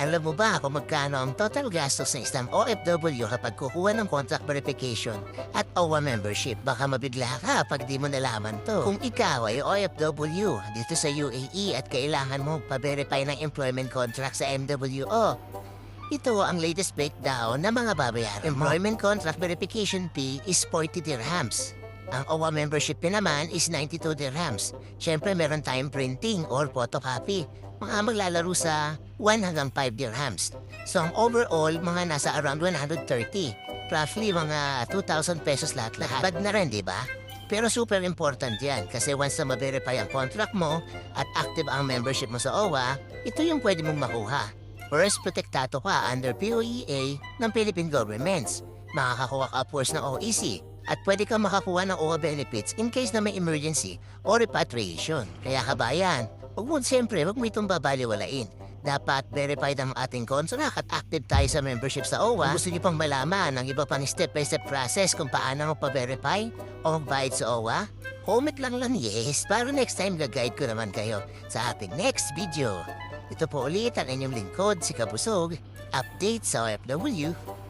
Alam mo ba kung magkano ang total gastos ng isang OFW kapag kukuha ng contract verification at OWA membership? Baka mabigla ka pag di mo nalaman to. Kung ikaw ay OFW dito sa UAE at kailangan mo pa-verify ng employment contract sa MWO, ito ang latest breakdown ng mga babayaran. Employment contract verification fee is 40 dirhams. Ang OWA membership fee naman is 92 dirhams. Siyempre, meron tayong printing or photocopy. Mga maglalaro sa 1 hanggang 5 dirhams. So, ang overall, mga nasa around 130. Roughly, mga 2,000 pesos lahat-lahat. Bad na rin, di ba? Pero super important yan kasi once na ma-verify ang contract mo at active ang membership mo sa OWA, ito yung pwede mong makuha. First, protektado ka under POEA ng Philippine governments. Makakakuha ka upwards ng OEC at pwede kang makakuha ng OWA benefits in case na may emergency o repatriation. Kaya kabayan, huwag mo siyempre, huwag mo itong babaliwalain. Dapat verified ang ating contract at active tayo sa membership sa OWA. Kung gusto niyo pang malaman ang iba pang step-by-step process kung paano magpa-verify o magbayad sa OWA, comment lang lang yes para next time gag-guide ko naman kayo sa ating next video. Ito po ulit ang inyong lingkod, si Kabusog. Update sa OFW